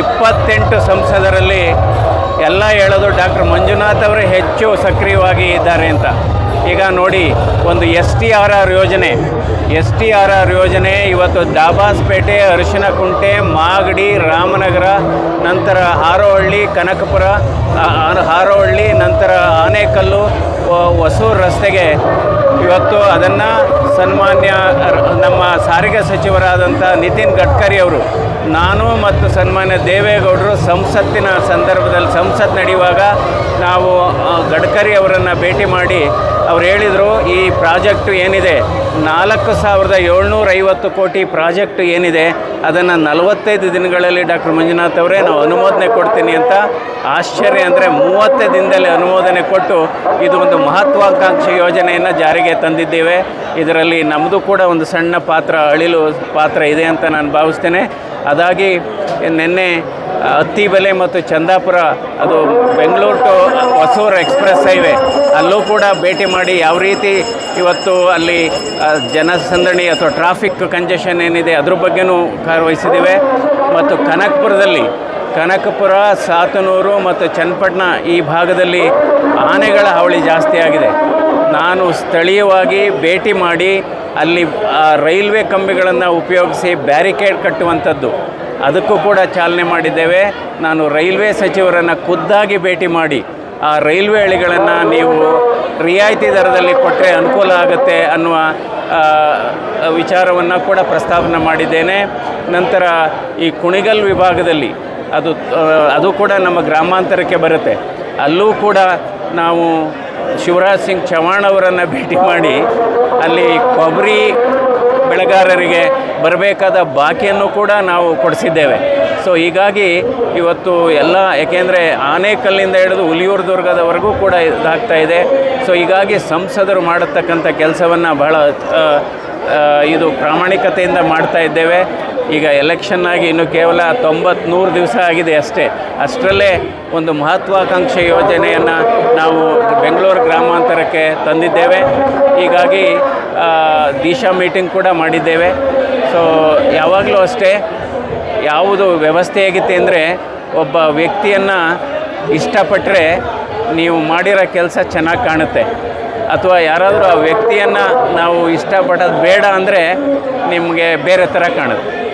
ಇಪ್ಪತ್ತೆಂಟು ಸಂಸದರಲ್ಲಿ ಎಲ್ಲ ಹೇಳೋದು ಡಾಕ್ಟರ್ ಮಂಜುನಾಥ್ ಅವರೇ ಹೆಚ್ಚು ಸಕ್ರಿಯವಾಗಿ ಇದ್ದಾರೆ ಅಂತ. ಈಗ ನೋಡಿ, ಒಂದು ಎಸ್ ಟಿ ಆರ್ ಆರ್ ಯೋಜನೆ. ಎಸ್ ಟಿ ಆರ್ ಆರ್ ಯೋಜನೆ ಇವತ್ತು ದಾಬಾಸ್ಪೇಟೆ, ಅರಿಶಿನಕುಂಟೆ, ಮಾಗಡಿ, ರಾಮನಗರ, ನಂತರ ಹಾರೋಹಳ್ಳಿ, ಕನಕಪುರ ಹಾರೋಹಳ್ಳಿ, ನಂತರ ಆನೇಕಲ್ಲು ಹೊಸೂರು ರಸ್ತೆಗೆ ಇವತ್ತು ಅದನ್ನು ಸನ್ಮಾನ್ಯ ನಮ್ಮ ಸಾರಿಗೆ ಸಚಿವರಾದಂಥ ನಿತಿನ್ ಗಡ್ಕರಿ ಅವರು, ನಾನು ಮತ್ತು ಸನ್ಮಾನ್ಯ ದೇವೇಗೌಡರು ಸಂಸತ್ತಿನ ಸಂದರ್ಭದಲ್ಲಿ, ಸಂಸತ್ ನಡೆಯುವಾಗ ನಾವು ಗಡ್ಕರಿ ಅವರನ್ನು ಭೇಟಿ ಮಾಡಿ ಅವ್ರು ಹೇಳಿದರು, ಈ ಪ್ರಾಜೆಕ್ಟು ಏನಿದೆ? ನಾಲ್ಕು ಸಾವಿರದ ಏಳ್ನೂರ ಐವತ್ತು ಕೋಟಿ ಪ್ರಾಜೆಕ್ಟ್ ಏನಿದೆ? ಅದನ್ನು ನಲವತ್ತೈದು ದಿನಗಳಲ್ಲಿ ಡಾಕ್ಟರ್ ಮಂಜುನಾಥ್ ಅವರೇ ನಾವು ಅನುಮೋದನೆ ಕೊಡ್ತೀನಿ ಅಂತ ಆಶ್ಚರ್ಯ ಅಂದರೆ ಮೂವತ್ತೇ ದಿನದಲ್ಲಿ ಅನುಮೋದನೆ ಕೊಟ್ಟು ಇದು ಒಂದು ಮಹತ್ವಾಕಾಂಕ್ಷಿ ಯೋಜನೆಯನ್ನು ಜಾರಿಗೆ ತಂದಿದ್ದೇವೆ. ಇದರಲ್ಲಿ ನಮ್ಮದು ಕೂಡ ಒಂದು ಸಣ್ಣ ಪಾತ್ರ, ಅಳಿಲು ಪಾತ್ರ ಇದೆ ಅಂತ ನಾನು ಭಾವಿಸ್ತೇನೆ. ಅದಾಗಿ ನಿನ್ನೆ ಅತ್ತಿಬೆಲೆ ಮತ್ತು ಚಂದಾಪುರ, ಅದು Bengaluru to Hosur express highway ಅಲ್ಲೂ ಕೂಡ ಭೇಟಿ ಮಾಡಿ ಯಾವ ರೀತಿ ಇವತ್ತು ಅಲ್ಲಿ ಜನಸಂದಣಿ ಅಥವಾ ಟ್ರಾಫಿಕ್ ಕಂಜೆಷನ್ ಏನಿದೆ, ಅದ್ರ ಬಗ್ಗೆನೂ ಕಾರ್ಯವಹಿಸಿದ್ದೇವೆ ಮತ್ತು ಕನಕಪುರದಲ್ಲಿ, ಕನಕಪುರ, ಸಾತನೂರು ಮತ್ತು ಚನ್ನಪಟ್ಟಣ ಈ ಭಾಗದಲ್ಲಿ ಆನೆಗಳ ಹಾವಳಿ ಜಾಸ್ತಿ ಆಗಿದೆ. ನಾನು ಸ್ಥಳೀಯವಾಗಿ ಭೇಟಿ ಮಾಡಿ, ಅಲ್ಲಿ ರೈಲ್ವೆ ಕಂಬಿಗಳನ್ನು ಉಪಯೋಗಿಸಿ ಬ್ಯಾರಿಕೇಡ್ ಕಟ್ಟುವಂಥದ್ದು. ಅದಕ್ಕೂ ಕೂಡ ಚಾಲನೆ ಮಾಡಿದ್ದೇವೆ. ನಾನು ರೈಲ್ವೆ ಸಚಿವರನ್ನು ಖುದ್ದಾಗಿ ಭೇಟಿ ಮಾಡಿ ಆ ರೈಲ್ವೆ ಹಳಿಗಳನ್ನು ನೀವು ರಿಯಾಯಿತಿ ದರದಲ್ಲಿ ಕೊಟ್ಟರೆ ಅನುಕೂಲ ಆಗುತ್ತೆ ಅನ್ನುವ ವಿಚಾರವನ್ನು ಕೂಡ ಪ್ರಸ್ತಾವನೆ ಮಾಡಿದ್ದೇನೆ. ನಂತರ ಈ ಕುಣಿಗಲ್ ವಿಭಾಗದಲ್ಲಿ ಅದು ಅದು ಕೂಡ ನಮ್ಮ ಗ್ರಾಮಾಂತರಕ್ಕೆ ಬರುತ್ತೆ. ಅಲ್ಲೂ ಕೂಡ ನಾವು ಶಿವರಾಜ್ ಸಿಂಗ್ ಚೌಹಾಣ್ ಅವರನ್ನು ಭೇಟಿ ಮಾಡಿ ಅಲ್ಲಿ ಕೊಬ್ಬರಿ ಬೆಳೆಗಾರರಿಗೆ ಬರಬೇಕಾದ ಬಾಕಿಯನ್ನು ಕೂಡ ನಾವು ಕೊಡಿಸಿದ್ದೇವೆ. ಸೊ ಹೀಗಾಗಿ ಇವತ್ತು ಎಲ್ಲ ಯಾಕೆಂದರೆ ಆನೆಕಲ್ಲಿಂದ ಹಿಡಿದು ಹುಲಿಯೂರು ದುರ್ಗದವರೆಗೂ ಕೂಡ ಇದಾಗ್ತಾ ಇದೆ. ಸೊ ಹೀಗಾಗಿ ಸಂಸದರು ಮಾಡತಕ್ಕಂಥ ಕೆಲಸವನ್ನು ಬಹಳ ಇದು ಪ್ರಾಮಾಣಿಕತೆಯಿಂದ ಮಾಡ್ತಾ ಇದ್ದೇವೆ. ಈಗ ಎಲೆಕ್ಷನ್ ಆಗಿ ಇನ್ನು ಕೇವಲ ತೊಂಬತ್ತ್ಮೂರು ದಿವಸ ಆಗಿದೆ ಅಷ್ಟೇ. ಅಷ್ಟರಲ್ಲೇ ಒಂದು ಮಹತ್ವಾಕಾಂಕ್ಷೆ ಯೋಜನೆಯನ್ನು ನಾವು ಬೆಂಗಳೂರು ಗ್ರಾಮಾಂತರಕ್ಕೆ ತಂದಿದ್ದೇವೆ. ಹೀಗಾಗಿ ದಿಶಾ ಮೀಟಿಂಗ್ ಕೂಡ ಮಾಡಿದ್ದೇವೆ. ಸೊ ಯಾವಾಗಲೂ ಅಷ್ಟೇ ಯಾವುದು ವ್ಯವಸ್ಥೆ ಆಗಿತ್ತು ಅಂದರೆ ಒಬ್ಬ ವ್ಯಕ್ತಿಯನ್ನು ಇಷ್ಟಪಟ್ಟರೆ ನೀವು ಮಾಡಿರೋ ಕೆಲಸ ಚೆನ್ನಾಗಿ ಕಾಣುತ್ತೆ. ಅಥವಾ ಯಾರಾದರೂ ಆ ವ್ಯಕ್ತಿಯನ್ನು ನಾವು ಇಷ್ಟಪಡೋದು ಬೇಡ ಅಂದರೆ ನಿಮಗೆ ಬೇರೆ ಥರ ಕಾಣುತ್ತೆ.